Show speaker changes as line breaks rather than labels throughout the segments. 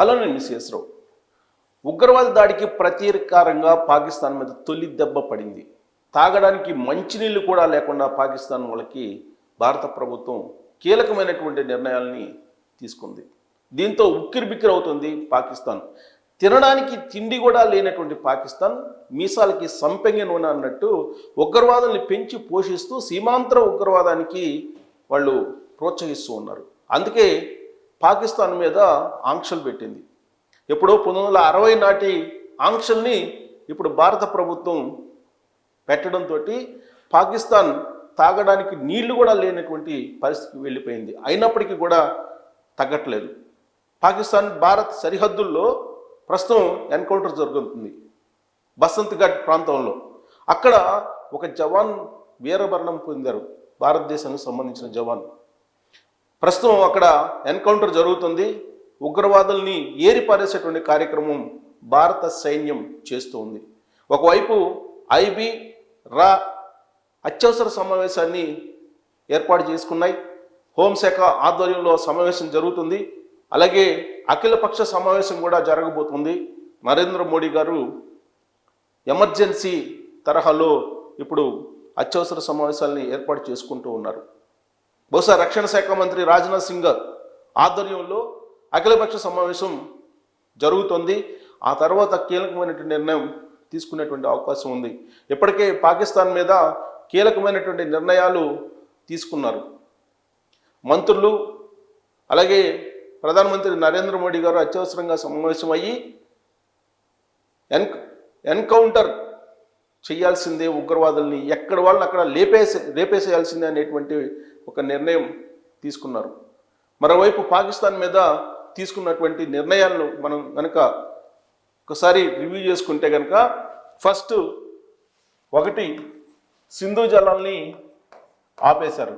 Hello నేను miss రావు. ఉగ్రవాద దాడికి ప్రతీకారంగా పాకిస్తాన్ మీద తొలి దెబ్బ పడింది. తాగడానికి మంచినీళ్ళు కూడా లేకుండా పాకిస్తాన్ వాళ్ళకి భారత ప్రభుత్వం కీలకమైనటువంటి నిర్ణయాల్ని తీసుకుంది. దీంతో ఉక్కిరిబిక్కిరి అవుతుంది పాకిస్తాన్. తినడానికి తిండి కూడా లేనటువంటి పాకిస్తాన్ మీసాలకి సంపెంగ నూనె అన్నట్టు ఉగ్రవాదాన్ని పెంచి పోషిస్తూ సీమాంతర ఉగ్రవాదానికి వాళ్ళు ప్రోత్సహిస్తూ ఉన్నారు. అందుకే పాకిస్తాన్ మీద ఆంక్షలు పెట్టింది. ఎప్పుడో పంతొమ్మిది వందల అరవై నాటి ఆంక్షల్ని ఇప్పుడు భారత ప్రభుత్వం పెట్టడంతో పాకిస్తాన్ తాగడానికి నీళ్ళు కూడా లేనటువంటి పరిస్థితికి వెళ్ళిపోయింది. అయినప్పటికీ కూడా తగ్గట్లేదు. పాకిస్తాన్ భారత్ సరిహద్దుల్లో ప్రస్తుతం ఎన్కౌంటర్ జరుగుతుంది. బసంత్ఘాట్ ప్రాంతంలో. అక్కడ ఒక జవాన్ వీరమరణం పొందారు. భారతదేశానికి సంబంధించిన జవాన్. ప్రస్తుతం అక్కడ ఎన్కౌంటర్ జరుగుతుంది. ఉగ్రవాదుల్ని ఏరిపారేసేటువంటి కార్యక్రమం భారత సైన్యం చేస్తూ ఉంది. ఒకవైపు ఐబీ రా అత్యవసర సమావేశాన్ని ఏర్పాటు చేసుకున్నాయి. హోంశాఖ ఆధ్వర్యంలో సమావేశం జరుగుతుంది. అలాగే అఖిలపక్ష సమావేశం కూడా జరగబోతుంది. నరేంద్ర మోడీ గారు ఎమర్జెన్సీ తరహాలో ఇప్పుడు అత్యవసర సమావేశాలని ఏర్పాటు చేసుకుంటూ ఉన్నారు. బహుశా రక్షణ శాఖ మంత్రి రాజ్నాథ్ సింగ్ ఆధ్వర్యంలో అఖిలపక్ష సమావేశం జరుగుతుంది. ఆ తర్వాత కీలకమైనటువంటి నిర్ణయం తీసుకునేటువంటి అవకాశం ఉంది. ఇప్పటికే పాకిస్తాన్ మీద కీలకమైనటువంటి నిర్ణయాలు తీసుకున్నారు. మంత్రులు అలాగే ప్రధానమంత్రి నరేంద్ర మోడీ గారు అత్యవసరంగా సమావేశమయ్యి ఎన్ ఎన్కౌంటర్ చేయాల్సిందే ఉగ్రవాదుల్ని. ఎక్కడ వాళ్ళని అక్కడ లేపేసే లేపేసేయాల్సిందే అనేటువంటి ఒక నిర్ణయం తీసుకున్నారు. మరోవైపు పాకిస్తాన్ మీద తీసుకున్నటువంటి నిర్ణయాలను మనం కనుక ఒకసారి రివ్యూ చేసుకుంటే కనుక ఫస్ట్ ఒకటి సింధు జలాల్ని ఆపేశారు.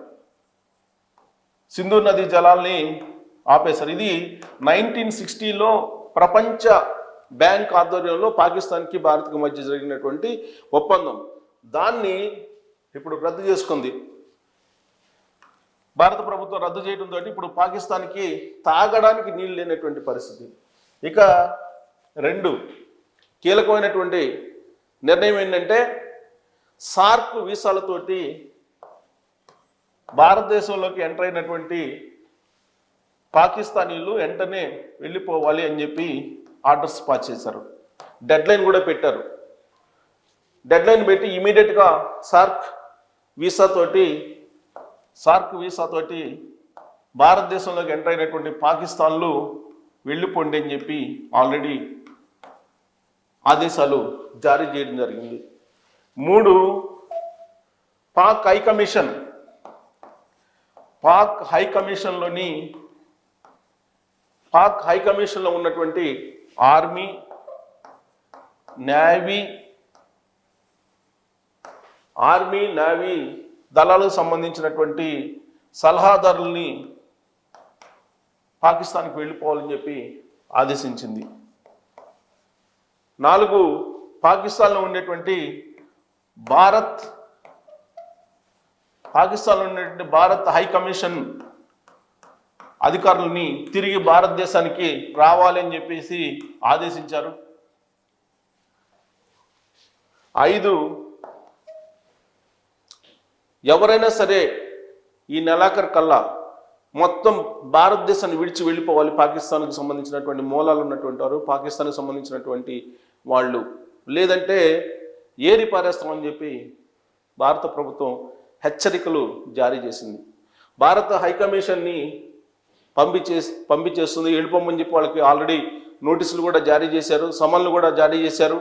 సింధు నది జలాల్ని ఆపేశారు. ఇది నైన్టీన్ సిక్స్టీలో ప్రపంచ బ్యాంక్ ఆధ్వర్యంలో పాకిస్తాన్కి భారత్కి మధ్య జరిగినటువంటి ఒప్పందం. దాన్ని ఇప్పుడు రద్దు చేసుకుంది. భారత ప్రభుత్వం రద్దు చేయడంతో ఇప్పుడు పాకిస్తాన్కి తాగడానికి నీళ్ళు లేనటువంటి పరిస్థితి. ఇక రెండు కీలకమైనటువంటి నిర్ణయం ఏంటంటే సార్క్ వీసాలతోటి భారతదేశంలోకి ఎంటర్ అయినటువంటి పాకిస్తానీలు వెంటనే వెళ్ళిపోవాలి అని చెప్పి ఆర్డర్స్ పాస్ చేశారు. డెడ్ లైన్ కూడా పెట్టారు. డెడ్ లైన్ పెట్టి ఇమీడియట్గా సార్క్ వీసాతోటి సార్క్ వీసాతోటి భారతదేశంలోకి ఎంటర్ అయినటువంటి పాకిస్తాన్లు వెళ్ళిపోండి అని చెప్పి ఆల్రెడీ ఆదేశాలు జారీ చేయడం జరిగింది. మూడు Pak high commission Pak high కమిషన్లోని Pak high కమిషన్లో ఉన్నటువంటి ఆర్మీ నేవీ ఆర్మీ నేవీ దళాలకు సంబంధించినటువంటి సలహాదారుల్ని పాకిస్తాన్కి వెళ్ళిపోవాలని చెప్పి ఆదేశించింది. నాలుగు పాకిస్తాన్లో ఉండేటువంటి భారత్ పాకిస్తాన్లో ఉండేటువంటి భారత్ హై కమిషన్ అధికారులని తిరిగి భారతదేశానికి రావాలి అని చెప్పేసి ఆదేశించారు. ఐదు ఎవరైనా సరే ఈ నెలాఖరు కల్లా మొత్తం భారతదేశాన్ని విడిచి వెళ్ళిపోవాలి. పాకిస్తాన్కి సంబంధించినటువంటి మూలాలు ఉన్నటువంటి వారు పాకిస్తాన్కి సంబంధించినటువంటి వాళ్ళు. లేదంటే ఏరి పారేస్తామని చెప్పి భారత ప్రభుత్వం హెచ్చరికలు జారీ చేసింది. భారత హైకమిషన్ని పంపించే పంపించేస్తుంది వెళ్ళిపోమని చెప్పి వాళ్ళకి ఆల్రెడీ నోటీసులు కూడా జారీ చేశారు సమన్లు కూడా జారీ చేశారు.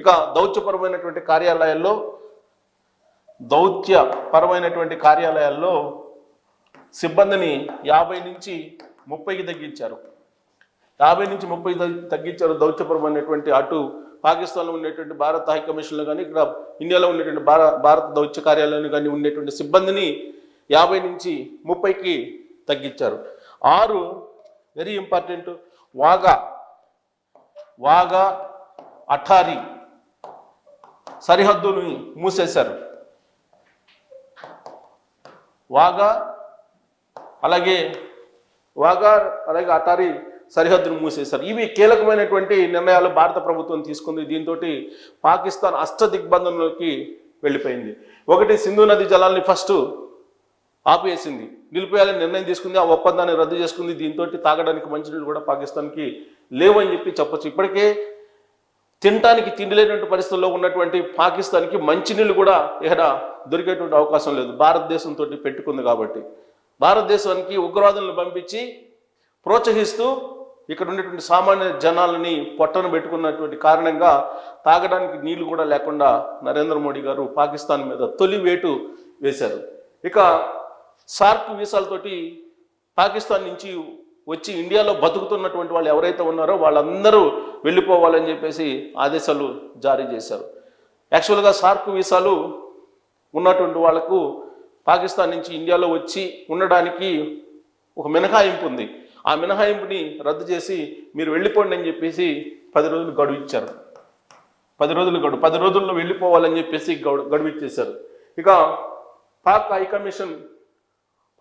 ఇక దౌత్యపరమైనటువంటి కార్యాలయాల్లో దౌత్యపరమైనటువంటి కార్యాలయాల్లో సిబ్బందిని యాభై నుంచి ముప్పైకి తగ్గించారు. యాభై నుంచి ముప్పై తగ్గించారు దౌత్యపరమైనటువంటి అటు పాకిస్తాన్లో ఉండేటువంటి భారత హై కమిషన్లో కానీ ఇక్కడ ఇండియాలో ఉండేటువంటి భారత భారత దౌత్య కార్యాలయంలో కానీ ఉండేటువంటి సిబ్బందిని యాభై నుంచి ముప్పైకి తగ్గించారు. ఆరు వెరీ ఇంపార్టెంట్ వాగా. వాగా అఠారి. సరిహద్దుని మూసేశారు. వాగా అలాగే వాగా అలాగే అటారీ సరిహద్దును మూసేశారు. ఇవి కీలకమైనటువంటి నిర్ణయాలు భారత ప్రభుత్వం తీసుకుంది. దీంతో పాకిస్తాన్ అష్ట దిగ్బంధంలోకి వెళ్ళిపోయింది. ఒకటి సింధు నది జలాల్ని ఫస్ట్ ఆపేసింది. నిలిపేయాలని నిర్ణయం తీసుకుంది. ఆ ఒప్పందాన్ని రద్దు చేసుకుంది. దీంతో తాగడానికి మంచినీళ్ళు కూడా పాకిస్తాన్కి లేవని చెప్పి చెప్పొచ్చు. ఇప్పటికే తినటానికి తిండి లేనటువంటి పరిస్థితుల్లో ఉన్నటువంటి పాకిస్తాన్కి మంచినీళ్ళు కూడా ఇక్కడ దొరికేటువంటి అవకాశం లేదు. భారతదేశంతో పెట్టుకుంది కాబట్టి. భారతదేశానికి ఉగ్రవాదులను పంపించి ప్రోత్సహిస్తూ ఇక్కడ ఉండేటువంటి సామాన్య జనాలని పొట్టను పెట్టుకున్నటువంటి కారణంగా తాగడానికి నీళ్ళు కూడా లేకుండా నరేంద్ర మోడీ గారు పాకిస్తాన్ మీద తొలి వేటు వేశారు. ఇక సార్క్ వీసాలతోటి పాకిస్తాన్ నుంచి వచ్చి ఇండియాలో బతుకుతున్నటువంటి వాళ్ళు ఎవరైతే ఉన్నారో వాళ్ళందరూ వెళ్ళిపోవాలని చెప్పేసి ఆదేశాలు జారీ చేశారు. యాక్చువల్గా సార్క్ వీసాలు ఉన్నటువంటి వాళ్ళకు పాకిస్తాన్ నుంచి ఇండియాలో వచ్చి ఉండడానికి ఒక మినహాయింపు ఉంది. ఆ మినహాయింపుని రద్దు చేసి మీరు వెళ్ళిపోండి అని చెప్పేసి పది రోజులు గడువు ఇచ్చారు. పది రోజులు గడువు పది రోజుల్లో వెళ్ళిపోవాలని చెప్పేసి గడువు ఇచ్చేశారు. ఇక పాక్ హైకమిషన్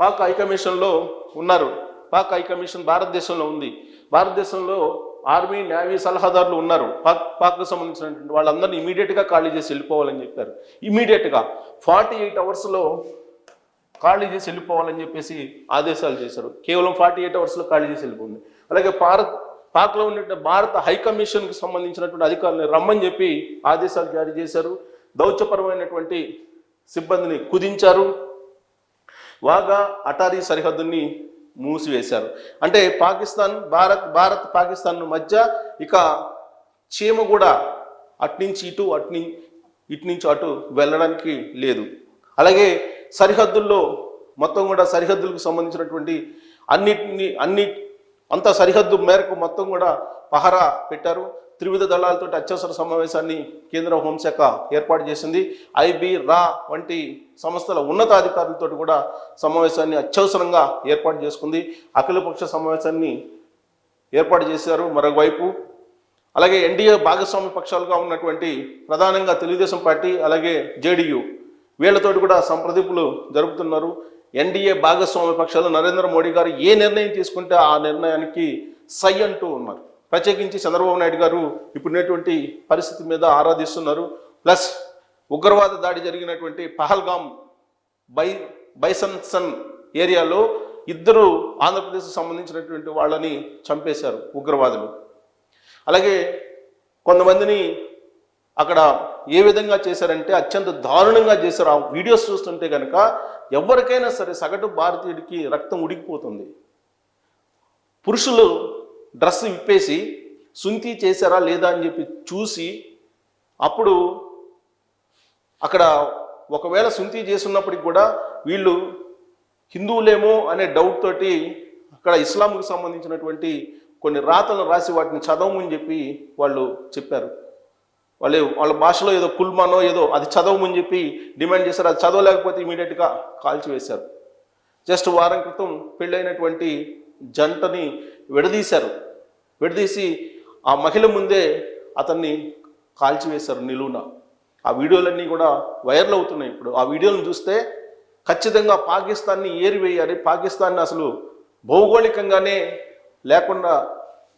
పాక్ హై కమిషన్లో ఉన్నారు. పాక్ హై కమిషన్ భారతదేశంలో ఉంది. భారతదేశంలో ఆర్మీ నేవీ సలహాదారులు ఉన్నారు. పాక్ పాక్కు సంబంధించినటువంటి వాళ్ళందరినీ ఇమీడియట్గా ఖాళీ చేసి వెళ్ళిపోవాలని చెప్పారు. ఇమీడియట్గా ఫార్టీ ఎయిట్ అవర్స్లో ఖాళీ చేసి వెళ్ళిపోవాలని చెప్పేసి ఆదేశాలు చేశారు. కేవలం ఫార్టీ ఎయిట్ అవర్స్లో ఖాళీ చేసి వెళ్ళిపోయింది. అలాగే భారత్ పాక్లో ఉన్న భారత హై కమిషన్కి సంబంధించినటువంటి అధికారులను రమ్మని చెప్పి ఆదేశాలు జారీ చేశారు. దౌత్యపరమైనటువంటి సిబ్బందిని కుదించారు. వాగా అటారీ సరిహద్దుని మూసివేశారు. అంటే పాకిస్తాన్ భారత్ భారత్ పాకిస్తాన్ మధ్య ఇక చీమ కూడా అట్నుంచి ఇటు అట్ని ఇటు నుంచి అటు వెళ్ళడానికి లేదు. అలాగే సరిహద్దుల్లో మొత్తం కూడా సరిహద్దులకు సంబంధించినటువంటి అన్నిటిని అన్ని అంత సరిహద్దు మేరకు మొత్తం కూడా పహరా పెట్టారు. త్రివిధ దళాలతో అత్యవసర సమావేశాన్ని కేంద్ర హోంశాఖ ఏర్పాటు చేసింది. ఐబి రా వంటి సంస్థల ఉన్నతాధికారులతో కూడా సమావేశాన్ని అత్యవసరంగా ఏర్పాటు చేసుకుంది. అఖిలపక్ష సమావేశాన్ని ఏర్పాటు చేశారు మరోవైపు. అలాగే ఎన్డీఏ భాగస్వామ్య పక్షాలుగా ఉన్నటువంటి ప్రధానంగా తెలుగుదేశం పార్టీ అలాగే జేడీయూ వీళ్ళతోటి కూడా సంప్రదింపులు జరుపుతున్నారు. ఎన్డీఏ భాగస్వామ్య పక్షాలు నరేంద్ర మోడీ గారు ఏ నిర్ణయం తీసుకుంటే ఆ నిర్ణయానికి సై అంటూ ఉన్నారు. ప్రత్యేకించి చంద్రబాబు నాయుడు గారు ఇప్పుడున్నటువంటి పరిస్థితి మీద ఆరాధిస్తున్నారు. ప్లస్ ఉగ్రవాద దాడి జరిగినటువంటి పహల్గామ్ బై బైసన్సన్ ఏరియాలో ఇద్దరు ఆంధ్రప్రదేశ్కు సంబంధించినటువంటి వాళ్ళని చంపేశారు ఉగ్రవాదులు. అలాగే కొంతమందిని అక్కడ ఏ విధంగా చేశారంటే అత్యంత దారుణంగా చేశారు. ఆ వీడియోస్ చూస్తుంటే కనుక ఎవరికైనా సరే సగటు భారతీయుడికి రక్తం ఉడికిపోతుంది. పురుషులు డ్రెస్ విప్పేసి సుంతి చేశారా లేదా అని చెప్పి చూసి అప్పుడు అక్కడ ఒకవేళ సుంతి చేస్తున్నప్పటికి కూడా వీళ్ళు హిందువులేమో అనే డౌట్ తోటి అక్కడ ఇస్లాంకు సంబంధించినటువంటి కొన్ని రాతలను రాసి వాటిని చదవమని చెప్పి వాళ్ళు చెప్పారు. వాళ్ళు వాళ్ళ భాషలో ఏదో కుల్మానో ఏదో అది చదవమని చెప్పి డిమాండ్ చేశారు. అది చదవలేకపోతే ఇమీడియట్గా కాల్చివేశారు. జస్ట్ వారం క్రితం పెళ్ళైనటువంటి జంటని విడదీశారు. విడదీసి ఆ మహిళ ముందే అతన్ని కాల్చివేశారు నిలువున. ఆ వీడియోలన్నీ కూడా వైరల్ అవుతున్నాయి ఇప్పుడు. ఆ వీడియోలను చూస్తే ఖచ్చితంగా పాకిస్తాన్ని ఏరివేయాలి. పాకిస్తాన్ని అసలు భౌగోళికంగానే లేకుండా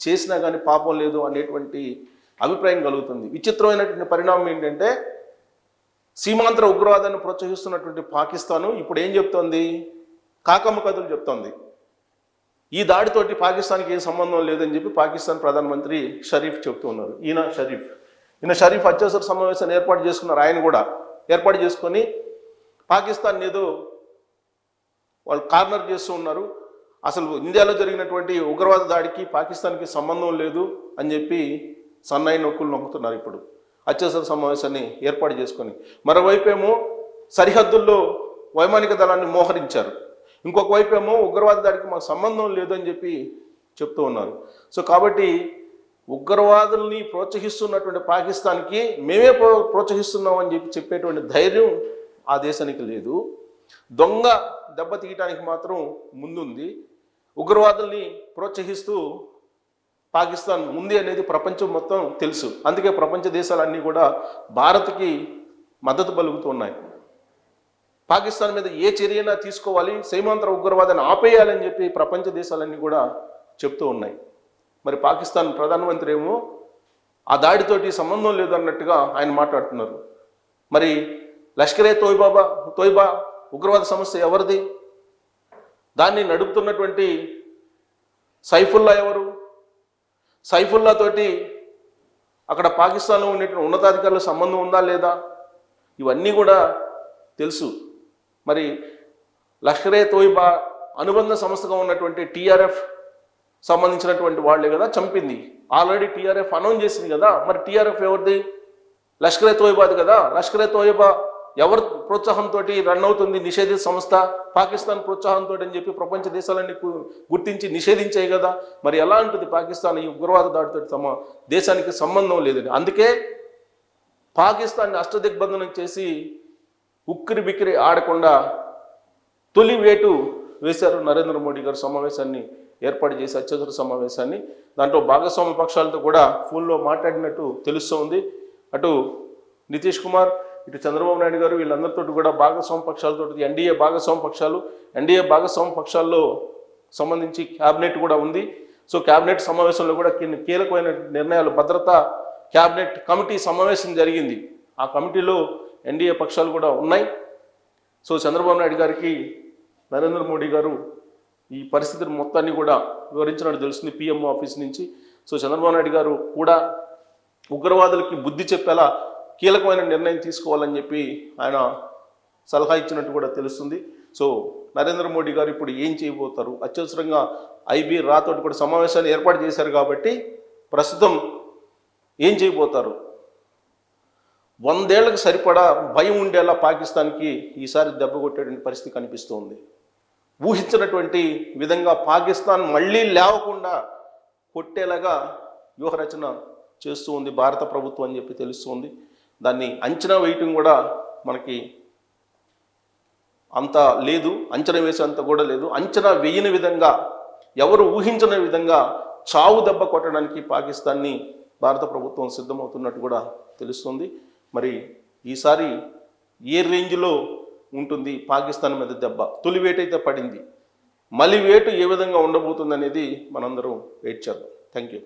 చేసినా కానీ పాపం లేదు అనేటువంటి అభిప్రాయం కలుగుతుంది. విచిత్రమైనటువంటి పరిణామం ఏంటంటే సీమాంతర ఉగ్రవాదాన్ని ప్రోత్సహిస్తున్నటువంటి పాకిస్తాను ఇప్పుడు ఏం చెప్తోంది? కాకమ్మ కథలు చెప్తోంది. ఈ దాడితోటి పాకిస్తాన్కి ఏం సంబంధం లేదని చెప్పి పాకిస్తాన్ ప్రధానమంత్రి షరీఫ్ చెప్తూ ఉన్నారు. ఈయన షరీఫ్. ఈయన షరీఫ్ అత్యవసర సమావేశాన్ని ఏర్పాటు చేసుకున్నారు. ఆయన కూడా ఏర్పాటు చేసుకొని పాకిస్తాన్ ఏదో వాళ్ళు కార్నర్ చేస్తూ ఉన్నారు. అసలు ఇండియాలో జరిగినటువంటి ఉగ్రవాద దాడికి పాకిస్తాన్కి సంబంధం లేదు అని చెప్పి సన్నాయి నొక్కులు నొక్కుతున్నారు ఇప్పుడు. అత్యవసర సమావేశాన్ని ఏర్పాటు చేసుకొని. మరోవైపు ఏమో సరిహద్దుల్లో వైమానిక దళాన్ని మోహరించారు. ఇంకొక వైపు ఏమో ఉగ్రవాద దాడికి మాకు సంబంధం లేదని చెప్పి చెప్తూ ఉన్నారు. సో కాబట్టి ఉగ్రవాదుల్ని ప్రోత్సహిస్తున్నటువంటి పాకిస్తాన్కి మేమే ప్రో ప్రోత్సహిస్తున్నాం అని చెప్పి చెప్పేటువంటి ధైర్యం ఆ దేశానికి లేదు. దొంగ దెబ్బ తీయటానికి మాత్రం ముందుంది. ఉగ్రవాదుల్ని ప్రోత్సహిస్తూ పాకిస్తాన్ ఉంది అనేది ప్రపంచం మొత్తం తెలుసు. అందుకే ప్రపంచ దేశాలన్నీ కూడా భారత్కి మద్దతు పలుకుతున్నాయి పాకిస్తాన్ మీద ఏ చర్యనా తీసుకోవాలి సీమాంతర ఉగ్రవాదాన్ని ఆపేయాలని చెప్పి ప్రపంచ దేశాలన్నీ కూడా చెప్తూ ఉన్నాయి. మరి పాకిస్తాన్ ప్రధానమంత్రి ఏమో ఆ దాడితోటి సంబంధం లేదన్నట్టుగా ఆయన మాట్లాడుతున్నారు. మరి లష్కరే తోయిబాబా తోయిబా ఉగ్రవాద సమస్య ఎవరిది? దాన్ని నడుపుతున్నటువంటి సైఫుల్లా ఎవరు? సైఫుల్లా తోటి అక్కడ పాకిస్తాన్లో ఉండేటువంటి ఉన్నతాధికారుల సంబంధం ఉందా లేదా? ఇవన్నీ కూడా తెలుసు. మరి లష్కరే తోయిబా అనుబంధ సంస్థగా ఉన్నటువంటి టీఆర్ఎఫ్ సంబంధించినటువంటి వాళ్ళే కదా చంపింది. ఆల్రెడీ టీఆర్ఎఫ్ అనౌన్స్ చేసింది కదా. మరి టీఆర్ఎఫ్ ఎవరిది? లష్కరే తోయిబాది కదా. లష్కరే తోయిబా ఎవరి ప్రోత్సాహంతో రన్ అవుతుంది? నిషేధిత సంస్థ పాకిస్తాన్ ప్రోత్సాహంతో అని చెప్పి ప్రపంచ దేశాలన్నీ గుర్తించి నిషేధించాయి కదా. మరి ఎలా ఉంటుంది పాకిస్తాన్ ఈ ఉగ్రవాద దాడితో తమ దేశానికి సంబంధం లేదని? అందుకే పాకిస్తాన్ని అష్టదిగ్బంధనం చేసి ఉక్కిరి బిక్కిరి ఆడకుండా తొలి వేటు వేశారు నరేంద్ర మోడీ గారు సమావేశాన్ని ఏర్పాటు చేసి అత్యవసర సమావేశాన్ని. దాంట్లో భాగస్వామ్య పక్షాలతో కూడా ఫోన్లో మాట్లాడినట్టు తెలుస్తోంది అటు నితీష్ కుమార్ ఇటు చంద్రబాబు నాయుడు గారు వీళ్ళందరితో కూడా భాగస్వామ్య పక్షాలతో ఎన్డీఏ భాగస్వామ్య పక్షాలు ఎన్డీఏ భాగస్వామ్య పక్షాల్లో సంబంధించి క్యాబినెట్ కూడా ఉంది. సో క్యాబినెట్ సమావేశంలో కూడా కొన్ని కీలకమైన నిర్ణయాలు భద్రత క్యాబినెట్ కమిటీ సమావేశం జరిగింది. ఆ కమిటీలో ఎన్డీఏ పక్షాలు కూడా ఉన్నాయి. సో చంద్రబాబు నాయుడు గారికి నరేంద్ర మోడీ గారు ఈ పరిస్థితిని మొత్తాన్ని కూడా వివరించినట్టు తెలుస్తుంది పిఎంఓ ఆఫీస్ నుంచి. సో చంద్రబాబు నాయుడు గారు కూడా ఉగ్రవాదులకి బుద్ధి చెప్పేలా కీలకమైన నిర్ణయం తీసుకోవాలని చెప్పి ఆయన సలహా ఇచ్చినట్టు కూడా తెలుస్తుంది. సో నరేంద్ర మోడీ గారు ఇప్పుడు ఏం చేయబోతారు? అత్యవసరంగా ఐబీ రాతోటి కూడా సమావేశాన్ని ఏర్పాటు చేశారు కాబట్టి ప్రస్తుతం ఏం చేయబోతారు? వందేళ్ళకు సరిపడా భయం ఉండేలా పాకిస్తాన్కి ఈసారి దెబ్బ కొట్టేటువంటి పరిస్థితి కనిపిస్తోంది. ఊహించినటువంటి విధంగా పాకిస్తాన్ మళ్ళీ లేవకుండా కొట్టేలాగా వ్యూహరచన చేస్తూ ఉంది భారత ప్రభుత్వం అని చెప్పి తెలుస్తుంది. దాన్ని అంచనా వేయటం కూడా మనకి అంత లేదు అంచనా వేసేంత కూడా లేదు. అంచనా వేయని విధంగా ఎవరు ఊహించని విధంగా చావు దెబ్బ కొట్టడానికి పాకిస్తాన్ని భారత ప్రభుత్వం సిద్ధమవుతున్నట్టు కూడా తెలుస్తుంది. మరి ఈసారి ఏ రేంజ్లో ఉంటుంది పాకిస్తాన్ మీద దెబ్బ? తొలి వేటైతే అయితే పడింది. మళ్ళీ వేటు ఏ విధంగా ఉండబోతుంది అనేది మనందరం వెయిట్ చేద్దాం. Thank you